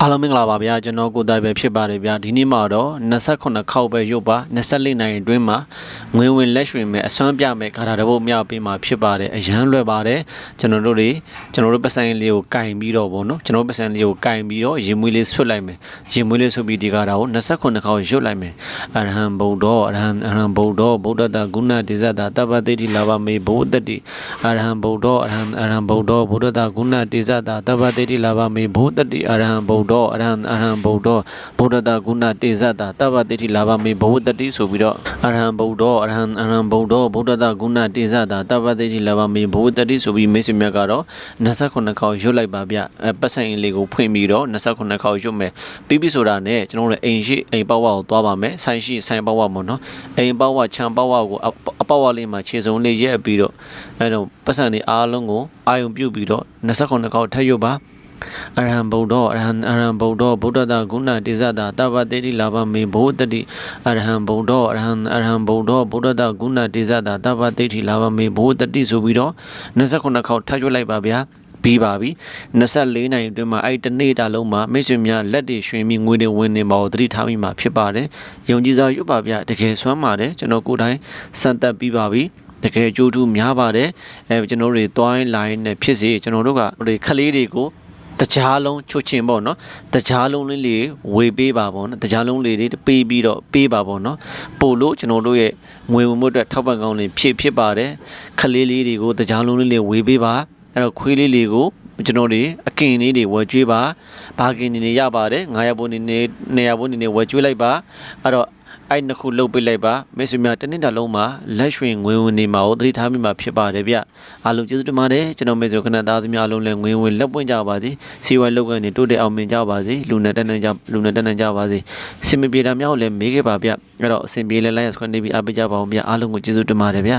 အားလုံးမင်္ဂလာပါဗျာကျွန်တော်ကိုတိုင်ပဲဖြစ်ပါတယ်ဗျာဒီနေ့မှာတော့28ခေါက်ပဲရုပ်ပါ24နိုင်အတွင်းမှာငွေဝင်လက်ရွှင်မဲ့အစွမ်းပြမဲ့ခါတာတစ်ပုတ်မြောက်ပေးမှာဖြစ်ပါတယ်အရန်လွယ်ပါတယ်ကျွန်တော်တို့တွေကျွန်တော်တို့ပတ်စံလေးကိုကင်ပြီးတော့ဗောနော်ကျွန်တော်တို့ပတ်စံလေးကိုကင်ပြီးတော့ရင်မွေးလေးဆွတ်လိုက်မယ်ရင်မွေးလေးဆွတ်ပြီးဒီခါတာကို28ခေါက်ရုပ်လိုက်မယ်အရဟံဗုဒ္ဓအရဟံအရဟံဗုဒ္ဓဗုဒ္ဓတာဂုဏတိဇတာတပ္ပတိတိလာဘမေဘုဒ္ဓတိအရဟံဗုဒ္ဓအရဟံအရဟံဗုဒ္ဓဗုဒ္ဓတာဂုဏတိဇတာတပ္ပတိတိလာဘမေဘုဒ္ဓတိအရဟံဗုဒ္ဓအရဟံအရဟံဗုဒ္ဓဗုဒ္ဓတာဂုဏတေဇတာတပ္ပတိတိလာဘမေဘဝတ္တိဆိုပြီးတော့အရဟံဗုဒ္ဓအရဟံအရဟံဗုဒ္ဓဗုဒ္ဓတာဂုဏတေဇတာတပ္ပတိတိလာဘမေဘဝတ္တိဆိုပြီးမိတ်ဆွေများကတော့28ခေါက်ရွတ်လိုက်ပါဗျအဲပတ်ဆိုင်လေးကိုဖွင့်ပြီးတော့28ခေါက်ရွတ်မယ်ပြီးပြီဆိုတာနဲ့ကျွန်တော်တို့အိမ်ရှိအိမ်ပေါဝါကိုသွားပါမယ်ဆိုင်ရှိဆိုင်ပေါဝါပေါ့နော်အိမ်ပေါဝါခြံပေါဝါကိုအပေါဝါလေးမှာခြေစုံလေးရက်ပြီးတော့အဲတော့ပတ်စံလေးအားလုံးကိုအာယုံပြုတ်ပြီးတော့28ခေါက်ထပ်ရွတ်ပါ အရဟံဗုဒ္ဓအရဟံအရဟံဗုဒ္ဓဗုဒ္ဓတာဂုဏတိဇတာတပ္ပတေတိလာဘမေဘုတတိအရဟံဗုဒ္ဓအရဟံအရဟံဗုဒ္ဓဗုဒ္ဓတာဂုဏတိဇတာတပ္ပတေတိလာဘမေဘုတတိဆိုပြီးတော့29ခေါက်ထပ်ရွတ်လိုက်ပါဗျာပြီးပါပြီ24နိုင်အတွင်းမှာအဲ့တနေ့တာလုံးမှာမိတ်ဆွေများလက်တွေရွှင်ပြီးငွေတွေဝင်နေမှာကိုသတိထားမိမှာဖြစ်ပါတယ်ယုံကြည်စွာရွတ်ပါဗျာတကယ်ဆွမ်းပါတယ်ကျွန်တော်ကိုယ်တိုင်စံသက်ပြီးပါပြီတကယ်ကြိုးတူးများပါတယ်အဲကျွန်တော်တို့တွေတွိုင်းလိုင်းနဲ့ဖြစ်စေကျွန်တော်တို့ကတွေခလေးတွေကို တကြားလုံးချွတ်ချင်ပေါ့နော်တကြားလုံးလေးလေးဝေပေးပါပေါ့နော်တကြားလုံးလေးတွေပေးပြီးတော့ပေးပါပေါ့နော်ပို့လို့ကျွန်တော်တို့ရဲ့ငွေဝင်မှုအတွက်ထောက်ပံ့ကောင်းလေးဖြစ်ဖြစ်ပါတယ်ခလေးလေးတွေကိုတကြားလုံးလေးလေးဝေပေးပါအဲ့တော့ခွေးလေးလေးကိုကျွန်တော်တွေအကင်လေးတွေဝယ်ကျွေးပါဘာကင်နေနေရပါတယ်900ဘုန်းနေနေ200ဘုန်းနေနေဝယ်ကျွေးလိုက်ပါအဲ့တော့ အဲ့နှစ်ခုလုတ်ပေးလိုက်ပါမိတ်ဆွေများတစ်နေ့တာလုံးမှာလက်ရွှင်ငွေဝင်နေမှာကိုသတိထားမိမှာဖြစ်ပါတယ်ဗျအားလုံးကျေးဇူးတင်ပါတယ်ကျွန်တော်မိတ်ဆွေခဏသားသမီးအားလုံးလည်းငွေဝင်လက်ပွင့်ကြပါစေစီဝိုင်းလောက်ကနေတိုးတက်အောင်မြင်ကြပါစေလူနဲ့တက်နေကြလူနဲ့တက်နေကြပါစေစင်မပြေတာများကိုလည်းမေးခဲ့ပါဗျအဲ့တော့အစင်ပြေလဲလိုက်ရစခွန်နေပြီးအားပေးကြပါအောင်ဗျအားလုံးကိုကျေးဇူးတင်ပါတယ်ဗျ